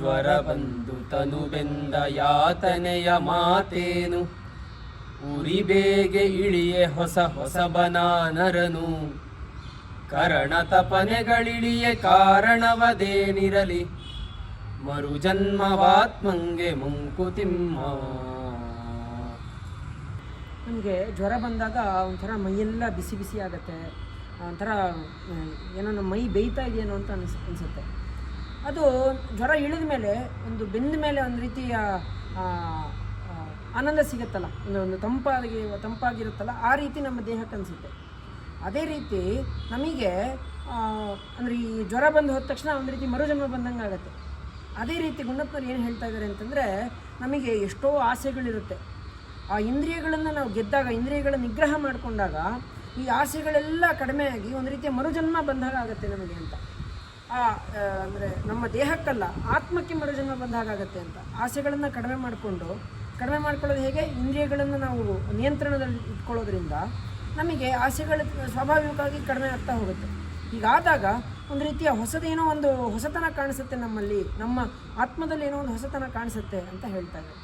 ಜ್ವರ ಬಂದು ತನು ಬೆಂದ ಯಾತನೆಯ ಮಾತೇನು? ಉರಿ ಬೇಗೆ ಇಳಿಯೆ ಹೊಸ ಹೊಸ ಬನಾನರನು. ಕರಣ ತಪನೆಗಳಿಳಿಯೇ ಕಾರಣವದೇನಿರಲಿ? ಮರು ಜನ್ಮವಾತ್ಮಂಗೆ ಮುಂಕುತಿಮ್ಮ ನಮಗೆ ಜ್ವರ ಬಂದಾಗ ಒಂಥರ ಮೈಯೆಲ್ಲ ಬಿಸಿ ಬಿಸಿ ಆಗುತ್ತೆ. ಒಂಥರ ಏನೋ ಮೈ ಬೇಯ್ತಾ ಇದೆಯೇನೋ ಅಂತ ಅನಿಸ್, ಅನಿಸುತ್ತೆ. ಅದು ಜ್ವರ ಇಳಿದ ಮೇಲೆ, ಒಂದು ಬೆಂದ ಮೇಲೆ ಒಂದು ರೀತಿಯ ಆನಂದ ಸಿಗುತ್ತಲ್ಲ, ಒಂದು ಒಂದು ತಂಪಾಗಿ, ತಂಪಾಗಿರುತ್ತಲ್ಲ, ಆ ರೀತಿ ನಮ್ಮ ದೇಹಕ್ಕೆ ಅನಿಸುತ್ತೆ ಅದೇ ರೀತಿ ನಮಗೆ ಅಂದರೆ ಈ ಜ್ವರ ಬಂದು ಹೋದ ತಕ್ಷಣ ಒಂದು ರೀತಿ ಮರುಜನ್ಮ ಬಂದಂಗೆ ಆಗುತ್ತೆ. ಅದೇ ರೀತಿ ಗುಂಡಪ್ಪನವ್ರು ಏನು ಹೇಳ್ತಾ ಇದ್ದಾರೆ ಅಂತಂದರೆ, ನಮಗೆ ಎಷ್ಟೋ ಆಸೆಗಳಿರುತ್ತೆ. ಆ ಇಂದ್ರಿಯಗಳನ್ನು ನಾವು ಗೆದ್ದಾಗ, ಇಂದ್ರಿಯಗಳ ನಿಗ್ರಹ ಮಾಡಿಕೊಂಡಾಗ, ಈ ಆಸೆಗಳೆಲ್ಲ ಕಡಿಮೆಯಾಗಿ ಒಂದು ರೀತಿಯ ಮರುಜನ್ಮ ಬಂದಾಗ ಆಗುತ್ತೆ ನಮಗೆ ಅಂತ. ಆ ಅಂದರೆ ನಮ್ಮ ದೇಹಕ್ಕಲ್ಲ ಆತ್ಮಕ್ಕೆ ಮರುಜನ್ಮ ಬಂದ ಹಾಗಾಗತ್ತೆ ಅಂತ. ಆಸೆಗಳನ್ನು ಕಡಿಮೆ ಮಾಡಿಕೊಂಡು, ಕಡಿಮೆ ಮಾಡ್ಕೊಳ್ಳೋದು ಹೇಗೆ? ಇಂದ್ರಿಯಗಳನ್ನು ನಾವು ನಿಯಂತ್ರಣದಲ್ಲಿ ಇಟ್ಕೊಳ್ಳೋದ್ರಿಂದ ನಮಗೆ ಆಸೆಗಳು ಸ್ವಾಭಾವಿಕವಾಗಿ ಕಡಿಮೆ ಆಗ್ತಾ ಹೋಗುತ್ತೆ. ಹೀಗಾದಾಗ ಒಂದು ರೀತಿಯ ಹೊಸದೇನೋ ಒಂದು ಹೊಸತನ ಕಾಣಿಸುತ್ತೆ ನಮ್ಮಲ್ಲಿ, ನಮ್ಮ ಆತ್ಮದಲ್ಲಿ ಏನೋ ಒಂದು ಹೊಸತನ ಕಾಣಿಸುತ್ತೆ ಅಂತ ಹೇಳ್ತಾ ಇದ್ದಾರೆ.